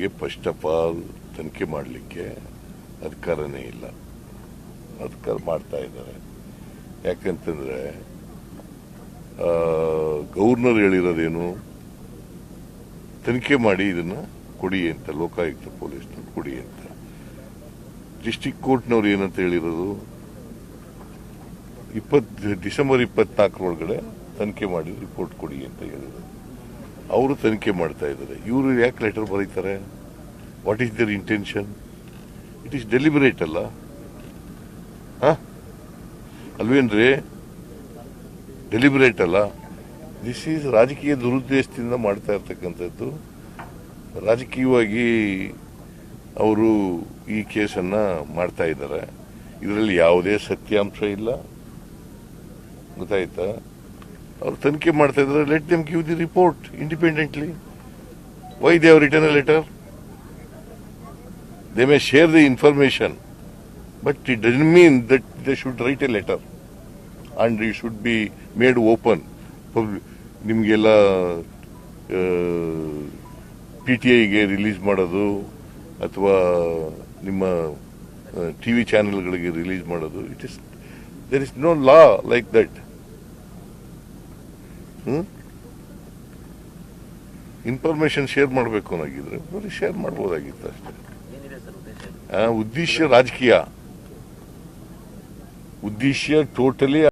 ಅವ್ರಿಗೆ first of all ತನಿಖೆ ಮಾಡಲಿಕ್ಕೆ ಅಧಿಕಾರನೇ ಇಲ್ಲ. ಅಧಿಕಾರ ಮಾಡ್ತಾ ಇದ್ದಾರೆ. ಯಾಕಂತಂದ್ರೆ ಆ, ಗವರ್ನರ್ ಹೇಳಿರೋದೇನು? ತನಿಖೆ ಮಾಡಿ ಇದನ್ನ ಕೊಡಿ ಅಂತ ಲೋಕಾಯುಕ್ತ ಪೊಲೀಸ್ನವ್ರು ಕೊಡಿ ಅಂತ. ಡಿಸ್ಟಿಕ್ ಕೋರ್ಟ್ನವ್ರು ಏನಂತ ಹೇಳಿರೋದು? ಇಪ್ಪತ್ ಡಿಸೆಂಬರ್ ಇಪ್ಪತ್ನಾಲ್ಕರೊಳಗಡೆ ತನಿಖೆ ಮಾಡಿ ರಿಪೋರ್ಟ್ ಕೊಡಿ ಅಂತ ಹೇಳಿದ್ರು ಅವರು ತನಿಖೆ ಮಾಡ್ತಾ ಇದ್ದಾರೆ. ಇವರು ಯಾಕೆ ಲೆಟರ್ ಬರೀತಾರೆ? What is their intention it is deliberate ಅಲ್ಲ? ಹ? ಅಲ್ವೇನ್ರಿ ಡೆಲಿಬರೇಟ್ ಅಲ್ಲ? ದಿಸ್ ಈಸ್ ರಾಜಕೀಯ ದುರುದ್ದೇಶದಿಂದ ಮಾಡ್ತಾ ಇರ್ತಕ್ಕಂಥದ್ದು. ರಾಜಕೀಯವಾಗಿ ಅವರು ಈ ಕೇಸನ್ನ ಮಾಡ್ತಾ ಇದ್ದಾರೆ. ಇದರಲ್ಲಿ ಯಾವುದೇ ಸತ್ಯಾಂಶ ಇಲ್ಲ. ಗೊತ್ತಾಯ್ತಾ? ಅವ್ರು ತನಿಖೆ ಮಾಡ್ತಾ ಇದ್ದಾರೆ let them give the report independently why they have return a letter they may share the information but it doesn't mean that they should write a letter and it should be made open ನಿಮಗೆಲ್ಲ P T ಐಗೆ release ಮಾಡೋದು, ಅಥವಾ ನಿಮ್ಮ TV ಚಾನೆಲ್ಗಳಿಗೆ release ಮಾಡೋದು it is there is no law like that information share ಮಾಡಬೇಕು ಅನ್ನೋಗಿದ್ರೆ ಬರೀ ಶೇರ್ ಮಾಡ್ಬೋದಾಗಿತ್ತು ಅಷ್ಟೇ. ಉದ್ದೇಶ? ರಾಜಕೀಯ. ಉದ್ದೇಶ ಟೋಟಲಿ